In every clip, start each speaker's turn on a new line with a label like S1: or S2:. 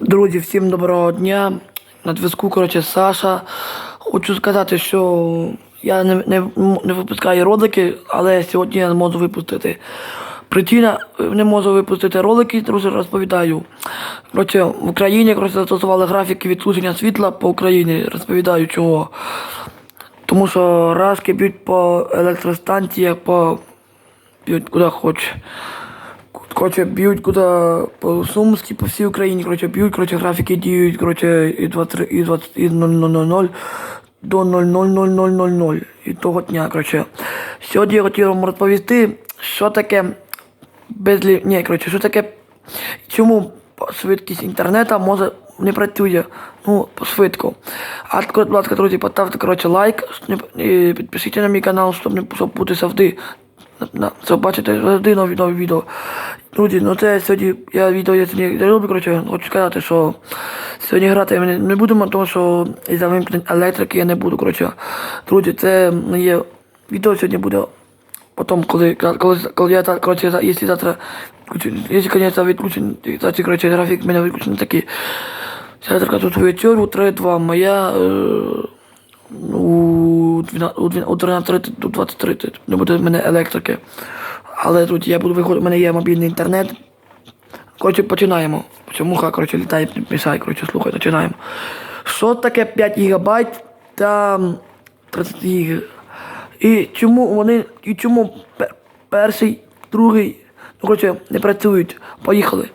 S1: Друзі, всім доброго дня. На зв'язку, коротше, Саша. Хочу сказати, що я не, не, не випускаю ролики, але сьогодні я не можу випустити. Причина е, не можу випустити ролики, друзі, розповідаю. Коротше, в Україні коротше, застосували графіки відключення світла по Україні. Розповідаю чого. Тому що разки б'ють по електростанціях, по б'ють куди хочеш. Короче, б'ють куди по Сумській, по всій Україні, короче, б'ють, короче, графіки діють, короче, і 23, і 20, і 0000 до 000000 і того дня, короче. Сьогодні я хотів вам розповісти, що таке безлі... Ні, короче, що таке, чому швидкість інтернету може не працює, ну, швидко. А будь ласка, друзі, поставте, короче, лайк, і підпишіться на мій канал, щоб не щоб бути завжди бачити завжди нові нові відео. Друзі, ну це сьогодні я відео я сьогодні не роблю, коротше, хочу сказати, що сьогодні грати я не, буду, тому що із-за вимкнень електрики я не буду, коротше. Друзі, це не є відео сьогодні буде потім, коли, коли, коли я, коротше, якщо завтра, якщо, конечно, відключен, кстати, коротше, графік мене виключений такий. Завтра тут вечерю, 3-2, моя, е, у 12 у у 13.30 до 20.30 не буде в мене електрики. Але тут я буду виходити, у мене є мобільний інтернет. Коротше, починаємо. Муха, коротше, літає, мішає, коротше, слухай, починаємо. Що таке 5 гігабайт та 30 гіг? І чому вони, і чому пер- перший, другий, ну, коротше, не працюють? Поїхали.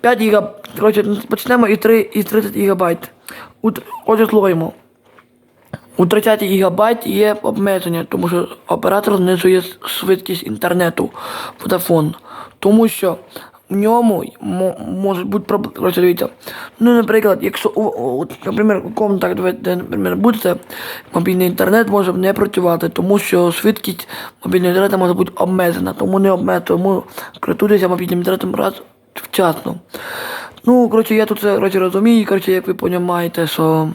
S1: 5 гігабайт, коротше, почнемо із 3, із 30 гігабайт. От, Отже, слухаємо. У 30 гігабайт є обмеження, тому що оператор знижує швидкість інтернету Vodafone. Тому що в ньому мо- може бути проблема. Дивіться. Ну, наприклад, якщо у, наприклад, у комнатах, де, наприклад, будете, мобільний інтернет може не працювати, тому що швидкість мобільного інтернету може бути обмежена, тому не обмежена, тому користуйтеся мобільним інтернетом раз вчасно. Ну, коротше, я тут це коротше, розумію, коротше, як ви розумієте, що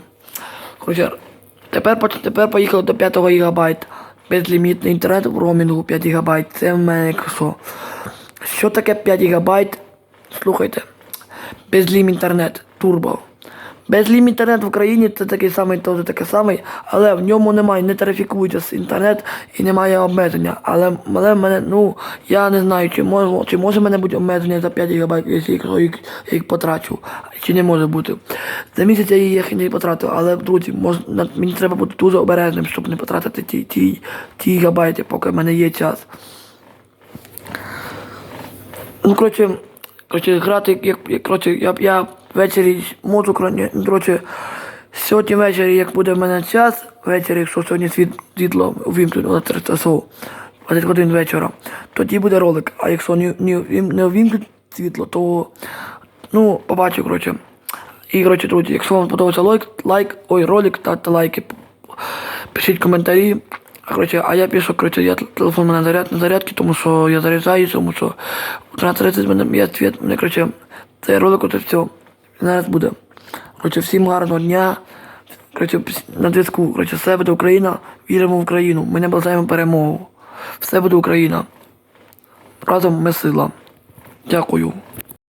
S1: коротше, Тепер, тепер поїхали до 5 гігабайт. Безлімітний інтернет в роумінгу 5 гігабайт. Це в мене що. Що таке 5 гігабайт? Слухайте. Безлім інтернет. Турбо. Безлім інтернет в Україні це такий самий, теж такий самий, але в ньому немає, не тарифікується інтернет і немає обмеження. Але, але мене, ну, я не знаю, чи може, чи може мене бути обмеження за 5 гігабайт, якщо їх, їх, потрачу, чи не може бути. За місяць я їх не потратив, але, друзі, мож, мені треба бути дуже обережним, щоб не потратити ті, ті, ті гігабайти, поки в мене є час. Ну, коротше, коротше, грати, як коротше, я, я ввечері можу, коротше, сьогодні ввечері, як буде в мене час, ввечері, якщо сьогодні світ, світло увімкнено на 3 часов, 20 годин вечора, тоді буде ролик. А якщо не, не, увімкнуть світло, то ну, побачу, коротше. І, коротше, друзі, якщо вам подобається лайк, лайк, ой, ролик, ставте лайки, пишіть коментарі. А, Коротше, а я пишу, коротше, я телефон мене заряд на зарядці, тому що я заряджаю, тому що о 13.30 мене є світ, мене, коротше, цей ролик, оце все. Зараз буде. Коротше, всім гарного дня. Коротше, на зв'язку. Коротше, все буде Україна. Віримо в Україну. Ми не бажаємо перемогу. Все буде Україна. Разом ми сила. Дякую.